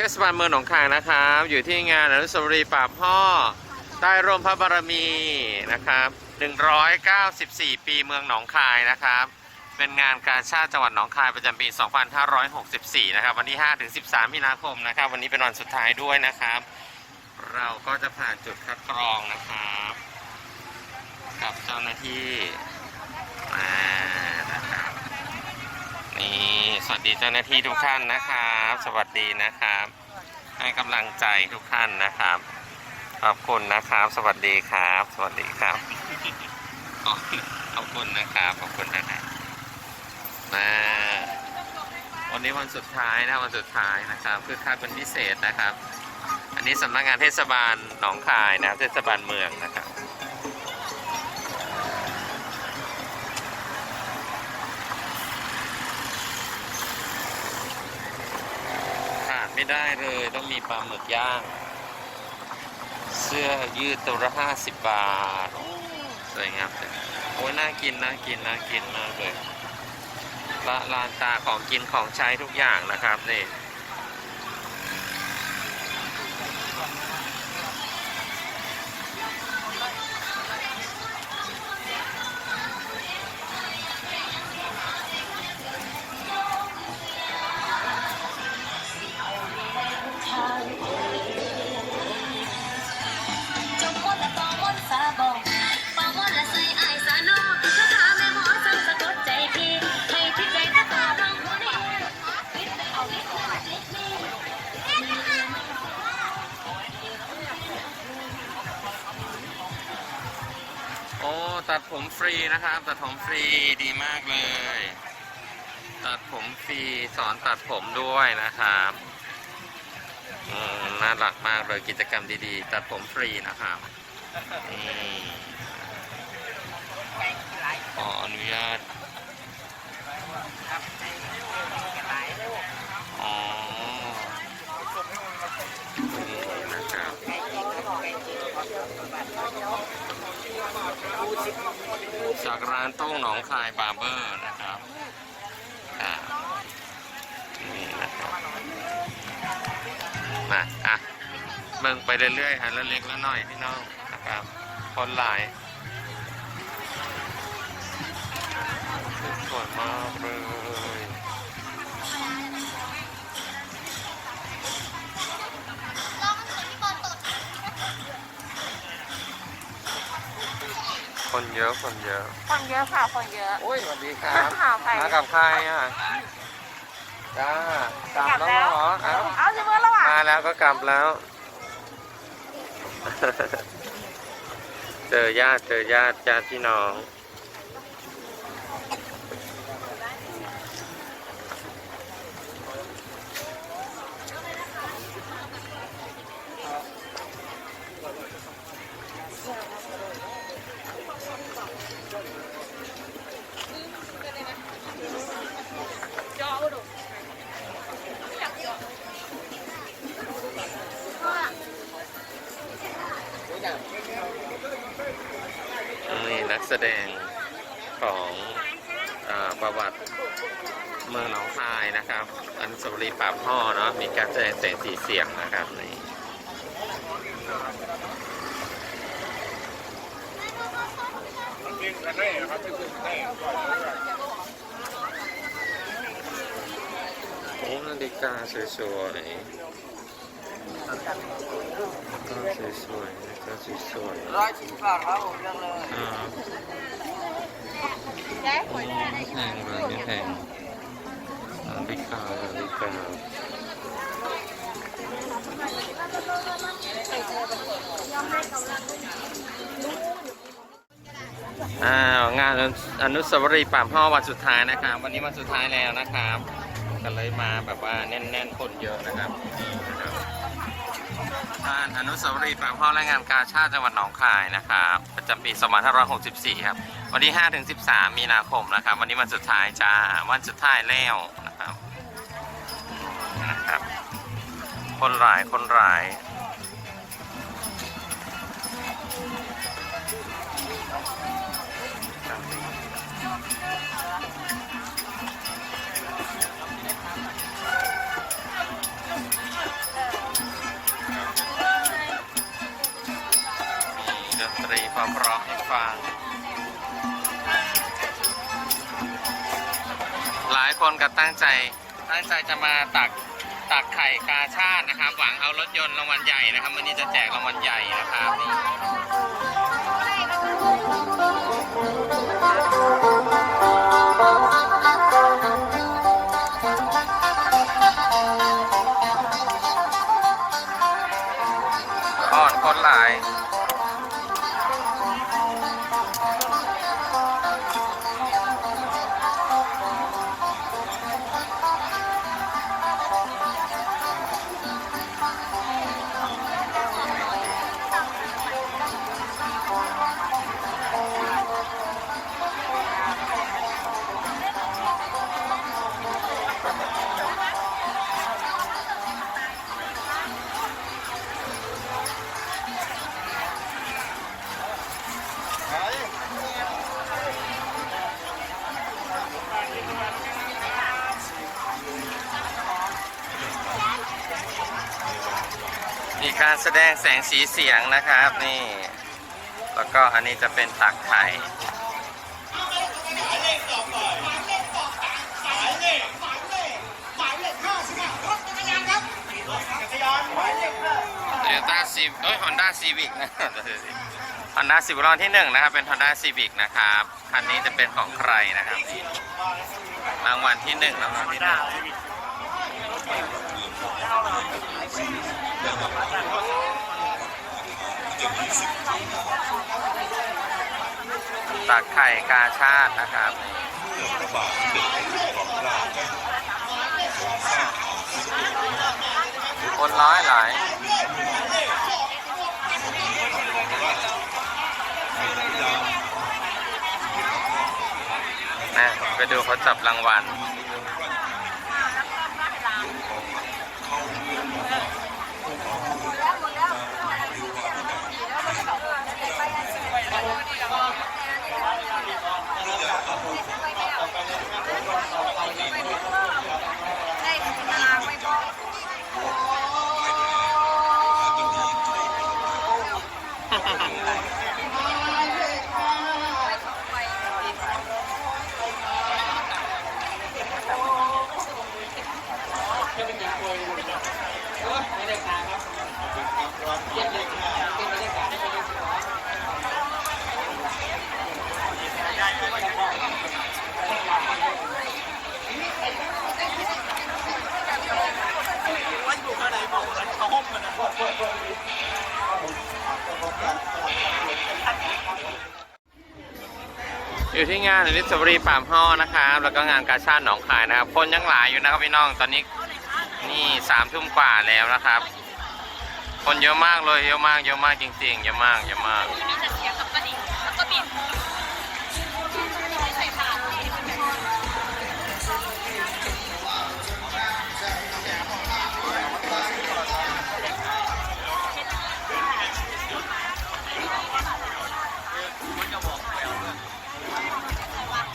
เทศบาลเมืองหนองคายนะครับ อยู่ที่งานอนุสาวรีย์ป่าพ่อ ใต้ร่มพระบารมีนะครับ194 ปีเมืองหนองคายนะครับ เป็นงานการชาติจังหวัดหนองคายประจำปี 2564 นะครับ วันที่5-13 มีนาคมนะครับ วันนี้เป็นวันสุดท้ายด้วยนะครับ เราก็จะผ่านจุดคัดกรองนะครับ กับเจ้าหน้าที่นะครับนี่สวัสดีเจ้าหน้าที่ทุกท่านนะครับ สวัสดีนะครับ ให้กำลังใจทุกท่านนะครับ ขอบคุณนะครับ สวัสดีครับ สวัสดีครับ ขอบขอบคุณนะครับ ขอบคุณนะครับมาวันนี้วันสุดท้ายนะวันสุดท้ายนะครับ คือคักเป็นพิเศษนะครับ อันนี้สำนักงานเทศบาลหนองคายนะครับเทศบาลเมืองนะครับ ขาด ไม่ได้เลยต้องมีปลาหมึกย่าง เสื้อยืดตัวละห้าสิบบาทสวยงามเลยโอ้ยน่ากินน่ากินน่ากินมากเลยละลานตาของกินของใช้ทุกอย่างนะครับนี่ ผมฟรีนะครับ ตัดผมฟรีดีมากเลย ตัดผมฟรีสอนตัดผมด้วยนะครับน่ารักมากเลยกิจกรรมดีๆ ตัดผมฟรีนะครับขออนุญาตอ๋อนี่นะครับ จากร้านโต้งหนองคายบาร์เบอร์นะครับนี่นะครับมาอะเบิ่งไปเรื่อยๆฮะแล้วเล็กแล้วน้อยพี่น้องนะครับคนหลายสวยมากเลย คนเยอะคนเยอะ คนเยอะค่ะคนเยอะโอ้ยสวัสดีครับข่าวใคร มากับใครอะจ้ากลับแล้วเหรอเอ้าเอาสิเมื่อแล้วอะมาแล้วก็กลับแล้ว เจอญาติเจอญาติญาติพี่น้อง นี่นัก แสดงของอประวัติเมืองหนองคายนะครับ อันสาวรีปราพ่อเนาะมีการแสดงแสงสีเสียงนะครับนี่โอ้นาฬิกาสวยๆ กาสวยๆกาสวยๆร้อยสิบบาทครับผมเลือกเลยอ่าย้ายคโอ้นไม่แพงเลยไม่แพงนาฬิกานาฬิกาอ้าวงานอนุสาวรีย์ป่าพ่อวันสุดท้ายนะครับ วันนี้วันสุดท้ายแล้วนะครับ ก็เลยมาแบบว่าแน่นๆคนเยอะนะครับ่านอนุสาวรีย์ปากพ่อและงานกาชาติจังหวัดหนองคายนะครับประจำปี2564 ครับ วันที่5ถึง13 มีนาคมนะครับ วันนี้วันสุดท้ายจ้า วันสุดท้ายแล้วนะครับนะครับ คนหลายคนหลาย รีเพราะๆให้ฟัง หลายคนก็ตั้งใจ ตั้งใจจะมาตักตักไข่กาชาตินะครับ หวังเอารถยนต์รางวัลใหญ่นะครับวันนี้จะแจกรางวัลใหญ่นะครับนี่อ่อนคนหลาย การแสดงแสงสีเสียงนะครับนี่ แล้วก็อันนี้จะเป็นตักไข่โตโยต้าซีเอ้ยฮอนด้าซีวิกนะฮอนด้าซีวิกรอนที่หนึ่งนะครับ เป็นฮอนด้าซีวิกนะครับ คันนี้จะเป็นของใครนะครับนี่รางวัลที่หนึ่งรางวัลที่หนึ่ง ตักไข่กาชาตินะครับคนร้อยหลายนะไปดูเขาจับรางวัล ha ha ha อยู่ที่งานอนิสาวรีย์ปามห่อนะครับ แล้วก็งานกาชาติหนองคายนะครับ คนยังหลายอยู่นะครับพี่น้อง ตอนนี้นี่สามทุ่มกว่าแล้วนะครับ คนเยอะมากเลย เยอะมาก เยอะมากจริงๆ เยอะมาก เยอะมาก มีแต่เสียงกับกระดิ่งแล้วก็บิน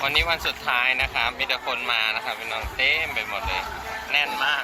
วันนี้วันสุดท้ายนะครับมีแต่คนมานะครับเป็น้องเต็มไปหมดเลย แน่นมาก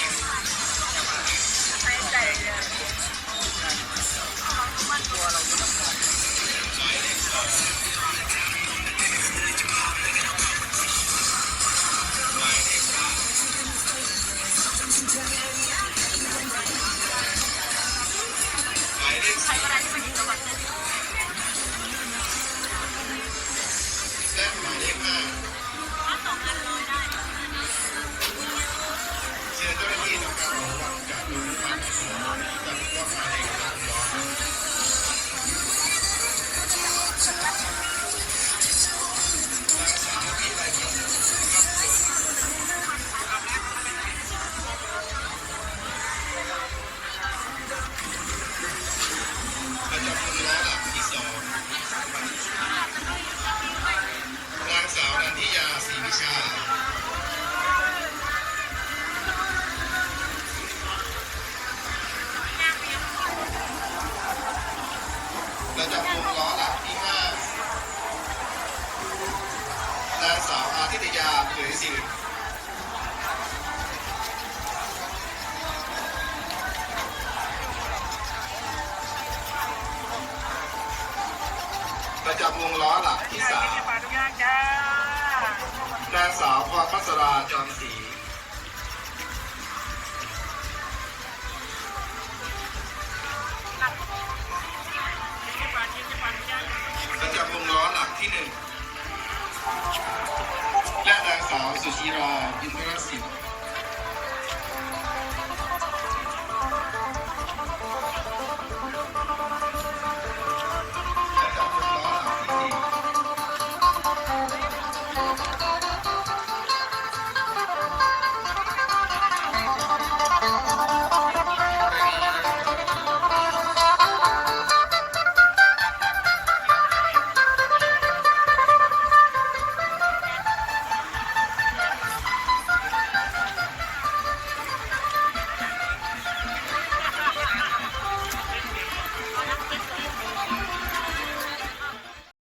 ประจำวงล้อหลักที่สามนางสาวพรพัสราจอมศรีประจำวงล้อหลักที่หนึ่งและนางสาวสุชีราอินทรศิลป์